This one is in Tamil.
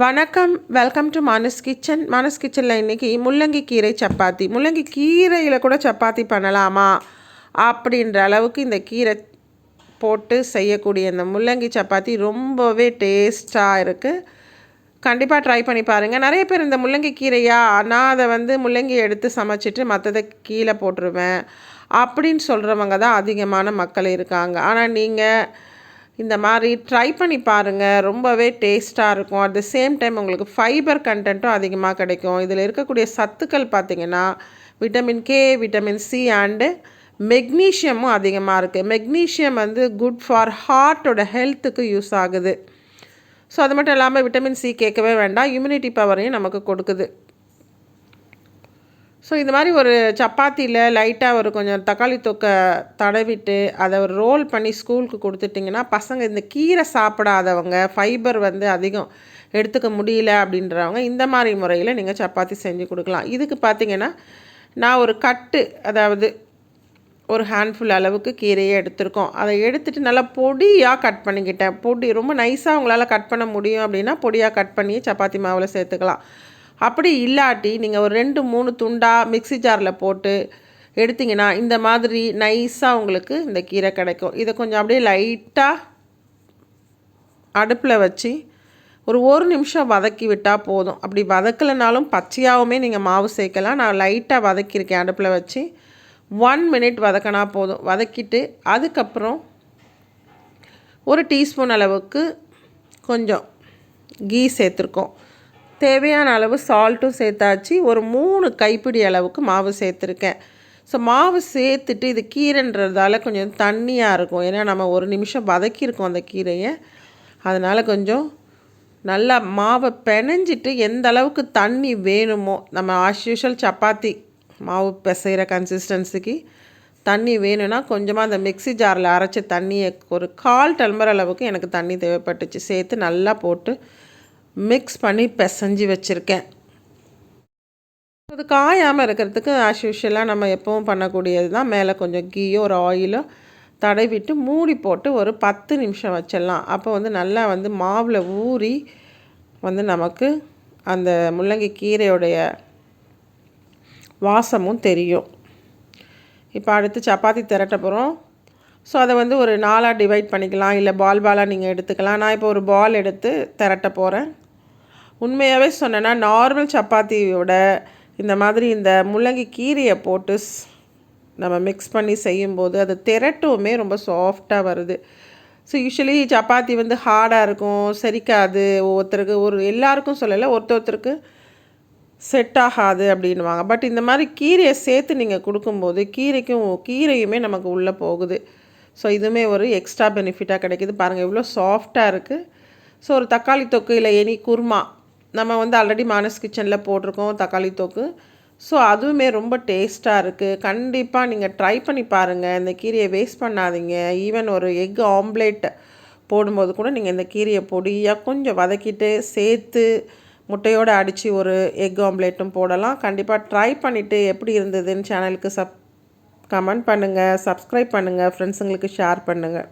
வணக்கம் welcome to Manas kitchen Manas கிச்சனில் இன்றைக்கி முள்ளங்கி கீரை சப்பாத்தி. முள்ளங்கி கீரையில் கூட சப்பாத்தி பண்ணலாமா? அப்படின்ற அளவுக்கு இந்த கீரை போட்டு செய்யக்கூடிய இந்த முள்ளங்கி சப்பாத்தி ரொம்பவே டேஸ்ட்டாக இருக்குது கண்டிப்பாக ட்ரை பண்ணி பாருங்கள் நிறைய பேர் இந்த முள்ளங்கி கீரையா? நான் அதை வந்து முள்ளங்கி எடுத்து சமைச்சிட்டு மற்றதை கீழே போட்டுருவேன். அப்படின்னு சொல்கிறவங்க தான் அதிகமான மக்கள் இருக்காங்க. ஆனால் நீங்கள் இந்த மாதிரி ட்ரை பண்ணி பாருங்கள் ரொம்பவே டேஸ்ட்டாக இருக்கும். அட் த சேம் டைம் உங்களுக்கு ஃபைபர் கண்டென்ட்டும் அதிகமாக கிடைக்கும். இதில் இருக்கக்கூடிய சத்துக்கள் பார்த்திங்கன்னா vitamin K vitamin C and மெக்னீஷியமும் அதிகமாக இருக்குது மெக்னீஷியம் வந்து குட் ஃபார் ஹார்ட்டோட ஹெல்த்துக்கு யூஸ் ஆகுது. ஸோ அது மட்டும் இல்லாமல் விட்டமின் சி கேட்கவே வேண்டாம். இம்யூனிட்டி பவரையும் நமக்கு கொடுக்குது. ஸோ இந்த மாதிரி ஒரு சப்பாத்தியில் லைட்டாக ஒரு கொஞ்சம் தக்காளி தொக்கை தடவிட்டு அதை ஒரு ரோல் பண்ணி ஸ்கூலுக்கு கொடுத்துட்டிங்கன்னா பசங்க இந்த கீரை சாப்பிடாதவங்க ஃபைபர் வந்து அதிகம் எடுத்துக்க முடியல அப்படின்றவங்க இந்த மாதிரி முறையில் நீங்கள் சப்பாத்தி செஞ்சு கொடுக்கலாம். இதுக்கு பார்த்தீங்கன்னா நான் ஒரு கட்டு அதாவது ஒரு ஹேண்ட்ஃபுல் அளவுக்கு கீரையை எடுத்திருக்கோம். அதை எடுத்துகிட்டு நல்லா பொடியாக கட் பண்ணிக்கிட்டேன். பொடி ரொம்ப நைஸாக உங்களால் கட் பண்ண முடியும் அப்படின்னா பொடியாக கட் பண்ணி சப்பாத்தி மாவில் சேர்த்துக்கலாம். அப்படி இல்லாட்டி நீங்கள் ஒரு ரெண்டு மூணு துண்டாக மிக்சி ஜாரில் போட்டு எடுத்திங்கன்னா இந்த மாதிரி நைஸாக உங்களுக்கு இந்த கீரை கிடைக்கும். இதை கொஞ்சம் அப்படியே லைட்டாக அடுப்பில் வச்சு ஒரு ஒரு நிமிஷம் வதக்கி விட்டால் போதும். அப்படி வதக்கலைனாலும் பச்சையாகவுமே நீங்கள் மாவு சேர்க்கலாம். நான் லைட்டாக வதக்கியிருக்கேன் அடுப்பில் வச்சு. ஒன் மினிட் வதக்கினா போதும். வதக்கிட்டு அதுக்கப்புறம் ஒரு டீஸ்பூன் அளவுக்கு கொஞ்சம் கீ சேர்த்துருக்கோம். தேவையான அளவு சால்ட்டும் சேர்த்தாச்சு. ஒரு மூணு கைப்பிடி அளவுக்கு மாவு சேர்த்துருக்கேன். ஸோ மாவு சேர்த்துட்டு இது கீரைன்றதால கொஞ்சம் தண்ணியாக இருக்கும். ஏன்னா நம்ம ஒரு நிமிஷம் வதக்கியிருக்கோம் அந்த கீரையை. அதனால் கொஞ்சம் நல்லா மாவை பிணைஞ்சிட்டு எந்த அளவுக்கு தண்ணி வேணுமோ நம்ம ஆஸ் யூஷுவல் சப்பாத்தி மாவு பிசைகிற கன்சிஸ்டன்சிக்கு தண்ணி வேணும்னா கொஞ்சமாக அந்த மிக்சி ஜாரில் அரைச்ச தண்ணியை ஒரு கால் டல்மர் அளவுக்கு எனக்கு தண்ணி தேவைப்பட்டுச்சு. சேர்த்து நல்லா போட்டு மிக்ஸ் பண்ணி பிசைஞ்சு வச்சுருக்கேன். அது காயாமல் இருக்கிறதுக்கு ஆஸ் யூஷுவலாக நம்ம எப்பவும் பண்ணக்கூடியது தான். மேலே கொஞ்சம் கீயோ ஒரு ஆயிலோ தடவிட்டு மூடி போட்டு ஒரு பத்து நிமிஷம் வச்சிடலாம். அப்போ வந்து நல்லா வந்து மாவில் ஊறி வந்து நமக்கு அந்த முள்ளங்கி கீரையுடைய வாசமும் தெரியும். இப்போ அடுத்து சப்பாத்தி திரட்ட போகிறோம் ஸோ அதை வந்து ஒரு நாளாக டிவைட் பண்ணிக்கலாம். இல்லை பால் பாலாக நீங்கள் எடுத்துக்கலாம். நான் இப்போ ஒரு பால் எடுத்து திரட்ட போகிறேன் உண்மையாகவே சொன்னேன்னா நார்மல் சப்பாத்தியோட இந்த மாதிரி இந்த முள்ளங்கி கீரையை போட்டு நம்ம மிக்ஸ் பண்ணி செய்யும்போது அது திரட்டுமே ரொம்ப சாஃப்டாக வருது. ஸோ யூஸ்வலி சப்பாத்தி வந்து ஹார்டாக இருக்கும் செரிக்காது. ஒவ்வொருத்தருக்கு ஒரு எல்லாருக்கும் சொல்லலை ஒருத்தர் ஒருத்தருக்கு செட் ஆகாது அப்படின்வாங்க பட் இந்த மாதிரி கீரையை சேர்த்து நீங்கள் கொடுக்கும்போது கீரைக்கும் கீரையுமே நமக்கு உள்ளே போகுது. ஸோ இதுவுமே ஒரு எக்ஸ்ட்ரா பெனிஃபிட்டாக கிடைக்கிது. பாருங்கள் இவ்வளோ சாஃப்டாக இருக்குது ஸோ ஒரு தக்காளி தொக்கு இல்லை எனி குருமா. நம்ம வந்து ஆல்ரெடி மானஸ் கிச்சனில் போட்டிருக்கோம் தக்காளி தோக்கு. ஸோ அதுவுமே ரொம்ப டேஸ்ட்டாக இருக்குது கண்டிப்பாக நீங்கள் ட்ரை பண்ணி பாருங்கள் இந்த கீரையை வேஸ்ட் பண்ணாதீங்க. ஈவன் ஒரு எக் ஆம்லேட் போடும்போது கூட நீங்கள் இந்த கீரையை பொடியாக கொஞ்சம் வதக்கிட்டு சேர்த்து முட்டையோடு அடித்து ஒரு எக் ஆம்லேட்டும் போடலாம். கண்டிப்பாக ட்ரை பண்ணிவிட்டு எப்படி இருந்ததுன்னு சேனலுக்கு சப் கமெண்ட் பண்ணுங்கள் சப்ஸ்கிரைப் பண்ணுங்கள் ஃப்ரெண்ட்ஸுங்களுக்கு ஷேர் பண்ணுங்கள்